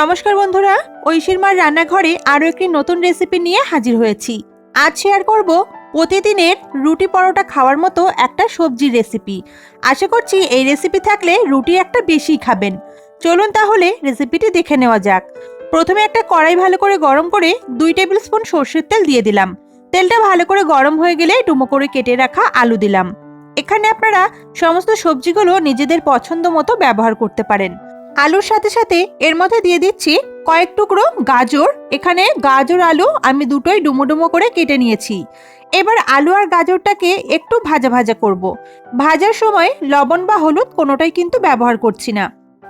নমস্কার বন্ধুরা, ঐশীর মার রান্নাঘরে আরও একটি নতুন রেসিপি নিয়ে হাজির হয়েছি। আজ শেয়ার করব প্রতিদিনের রুটি পরোটা খাওয়ার মতো একটা সবজির রেসিপি আশা করছি এই রেসিপি থাকলে রুটি একটা বেশি খাবেন। চলুন তাহলে রেসিপিটি দেখে নেওয়া যাক। প্রথমে একটা কড়াই ভালো করে গরম করে দুই টেবিল স্পুন সর্ষের তেল দিয়ে দিলাম। তেলটা ভালো করে গরম হয়ে গেলে ডুমো করে কেটে রাখা আলু দিলাম। এখানে আপনারা সমস্ত সবজিগুলো নিজেদের পছন্দ মতো ব্যবহার করতে পারেন। আলুর সাথে সাথে এর মধ্যে দিয়ে দিচ্ছি কয়েক টুকরো গাজর। এখানে গাজর, আলু আমি দুটোই ডুমো ডুমো করে কেটে নিয়েছি। এবার আলু আর গাজরটাকে একটু ভাজা ভাজা করব। ভাজার সময় লবণ বা হলুদ কোনোটাই কিন্তু ব্যবহার করছি না।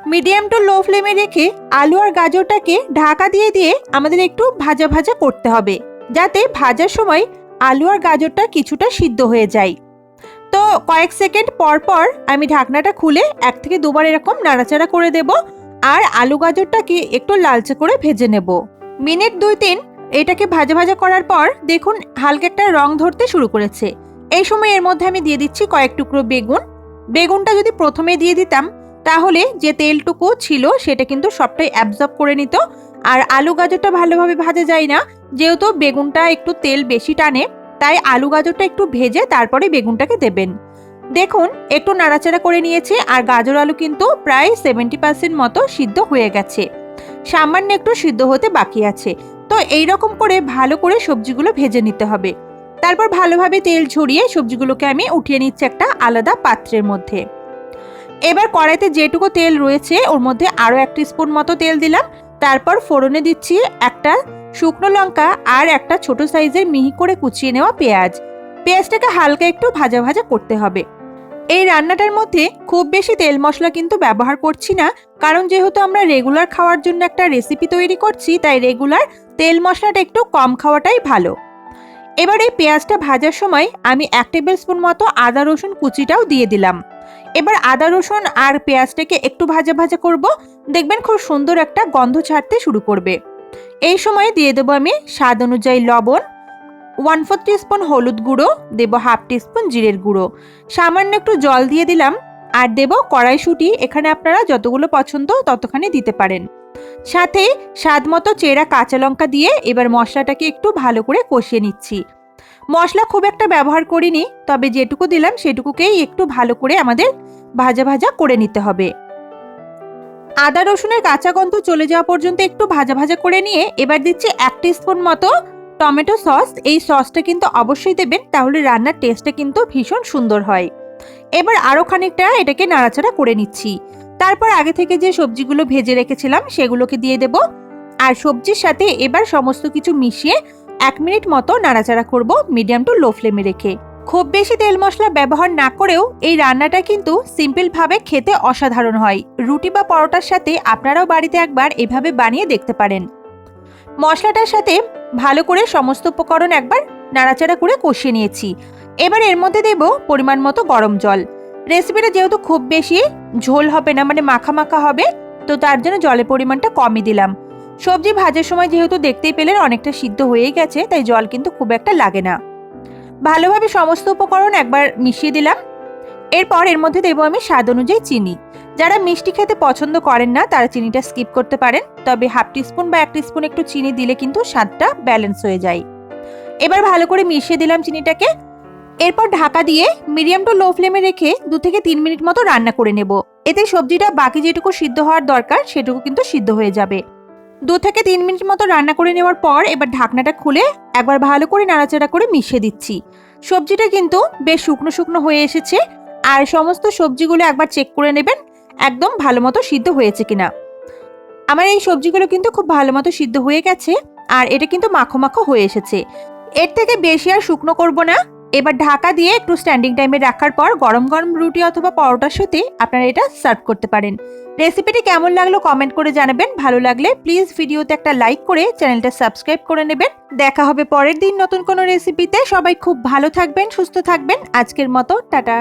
মিডিয়াম টু লো ফ্লেমে রেখে আলু আর গাজরটাকে ঢাকা দিয়ে দিয়ে আমাদের একটু ভাজা ভাজা করতে হবে। যাতে ভাজার সময় আলু আর গাজরটা কিছুটা সিদ্ধ হয়ে যায়। কয়েক সেকেন্ড পর পর আমি ঢাকনাটা খুলে এক থেকে দুবার এরকম নাড়াচাড়া করে দেব আর আলু গাজরটাকে একটু লালচে করে ভেজে নেব। মিনিট দুই তিন, এটাকে ভাজা ভাজা করার পর দেখুন হালকা একটা রং ধরতে শুরু করেছে। এই সময় এর মধ্যে আমি দিয়ে দিচ্ছি কয়েক টুকরো বেগুন। বেগুনটা যদি প্রথমে দিয়ে দিতাম, তাহলে যে তেলটুকু ছিল সেটা কিন্তু সবটাই অ্যাবজর্ব করে নিত। আর আলু গাজরটা ভালোভাবে ভাজা যায় না, যেহেতু বেগুনটা একটু তেল বেশি টানে, তাই আলু গাজরটা একটু ভেজে তারপরে বেগুনটাকে দেবেন। দেখুন, একটু নাড়াচাড়া করে নিয়েছে আর গাজর আলু কিন্তু প্রায় সেভেন্টি পার্সেন্ট মতো সিদ্ধ হয়ে গেছে। সামান্য একটু সিদ্ধ হতে বাকি আছে। তো এই রকম করে ভালো করে সবজিগুলো ভেজে নিতে হবে। তারপর ভালোভাবে তেল ঝরিয়ে সবজিগুলোকে আমি উঠিয়ে নিচ্ছি একটা আলাদা পাত্রের মধ্যে। এবার কড়াইতে যেটুকু তেল রয়েছে, ওর মধ্যে আরও এক স্পুন মতো তেল দিলাম। তারপর ফোড়নে দিচ্ছি একটা শুকনো লঙ্কা আর একটা ছোট সাইজের মিহি করে কুচিয়ে নেওয়া পেঁয়াজ। পেঁয়াজটাকে হালকা একটু ভাজা ভাজা করতে হবে। এই রান্নাটার মধ্যে খুব বেশি তেল মশলা কিন্তু ব্যবহার করছি না, কারণ যেহেতু আমরা রেগুলার খাওয়ার জন্য একটা রেসিপি তৈরি করছি, তাই রেগুলার তেল মশলাটা একটু কম খাওয়াটাই ভালো। এবার এই পেঁয়াজটা ভাজার সময় আমি এক টেবিল স্পুন মতো আদা, রসুন কুচিটাও দিয়ে দিলাম। এবার আদা, রসুন আর পেঁয়াজটাকে একটু ভাজা ভাজা করব, দেখবেন খুব সুন্দর একটা গন্ধ ছাড়তে শুরু করবে। এই সময় দিয়ে দেবো আমি স্বাদ অনুযায়ী লবণ ওয়ান ফোর স্পুন হলুদ গুঁড়ো, দেব হাফ স্পুন জিরের গুঁড়ো। সামান্য একটু জল দিয়ে দিলাম, আর দেব কড়াইশুঁটি, এখানে আপনারা যতগুলো পছন্দ ততখানি দিতে পারেন। সাথে স্বাদ মতো চেরা কাঁচা লঙ্কা দিয়ে এবার মশলাটাকে একটু ভালো করে কষিয়ে নিচ্ছি। মশলা খুব একটা ব্যবহার করিনি, তবে যেটুকু দিলাম সেটুকুকেই একটু ভালো করে আমাদের ভাজা ভাজা করে নিতে হবে। আদা রসুনের কাঁচা গন্ধ চলে যাওয়া পর্যন্ত একটু ভাজা ভাজা করে নিয়ে এবার দিচ্ছি এক স্পুন মতো টমেটো সস, এই সসটা কিন্তু অবশ্যই দেবেন, তাহলে রান্নার টেস্টটা কিন্তু ভীষণ সুন্দর হয়। এবার আরও খানিকটা এটাকে নাড়াচাড়া করে নিচ্ছি। তারপর আগে থেকে যে সবজিগুলো ভেজে রেখেছিলাম, সেগুলোকে দিয়ে দেব। আর সবজির সাথে এবার সমস্ত কিছু মিশিয়ে এক মিনিট মতো নাড়াচাড়া করব মিডিয়াম টু লো ফ্লেমে রেখে। খুব বেশি তেল মশলা ব্যবহার না করেও এই রান্নাটা কিন্তু সিম্পলভাবে খেতে অসাধারণ হয়। রুটি বা পরোটার সাথে আপনারাও বাড়িতে একবার এভাবে বানিয়ে দেখতে পারেন। মশলাটার সাথে ভালো করে সমস্ত উপকরণ একবার নাড়াচাড়া করে কষিয়ে নিয়েছি। এবার এর মধ্যে দেব পরিমাণ মতো গরম জল। রেসিপিটা যেহেতু খুব বেশি ঝোল হবে না মানে মাখা মাখা হবে, তো তার জন্য জলের পরিমাণটা কমই দিলাম। সবজি ভাজার সময় যেহেতু দেখতেই পেলেন অনেকটা সিদ্ধ হয়েই গেছে, তাই জল কিন্তু খুব একটা লাগে না। ভালোভাবে সমস্ত উপকরণ একবার মিশিয়ে দিলাম। এরপর এর মধ্যে দেবো আমি স্বাদ অনুযায়ী চিনি। যারা মিষ্টি খেতে পছন্দ করেন না, তারা চিনিটা স্কিপ করতে পারেন। তবে হাফ টিস্পুন বা এক টিস্পুন একটু চিনি দিলে কিন্তু স্বাদটা ব্যালেন্স হয়ে যায়। এবার ভালো করে মিশিয়ে দিলাম চিনিটাকে। এরপর ঢাকা দিয়ে মিডিয়াম টু লো ফ্লেমে রেখে দু থেকে তিন মিনিট মতো রান্না করে নেব। এতে সবজিটা বাকি যেটুকু সিদ্ধ হওয়ার দরকার, সেটুকু কিন্তু সিদ্ধ হয়ে যাবে। দু থেকে তিন মিনিট মতো রান্না করে নেওয়ার পর এবার ঢাকনাটা খুলে একবার ভালো করে নাড়াচাড়া করে মিশিয়ে দিচ্ছি। সবজিটা কিন্তু বেশ শুকনো শুকনো হয়ে এসেছে। আর সমস্ত সবজিগুলো একবার চেক করে নেবেন। একদম ভালো মতো সিদ্ধ হয়েছে কিনা। আমার এই সবজিগুলো কিন্তু খুব ভালো মতো সিদ্ধ হয়ে গেছে, আর এটা কিন্তু মাখো মাখো হয়ে এসেছে। এর থেকে বেশি আর শুকনো করব না। এবার ঢাকা দিয়ে একটু স্ট্যান্ডিং টাইমে রাখার পর গরম গরম রুটি অথবা পরোটার সাথে আপনারা এটা সার্ভ করতে পারেন। রেসিপিটি কেমন লাগল কমেন্ট করে জানাবেন। ভালো লাগলে প্লিজ ভিডিওতে একটা লাইক করে চ্যানেলটা সাবস্ক্রাইব করে নেবেন। দেখা হবে পরের দিন নতুন কোনো রেসিপিতে সবাই খুব ভালো থাকবেন, সুস্থ থাকবেন। আজকের মতো, টাটা।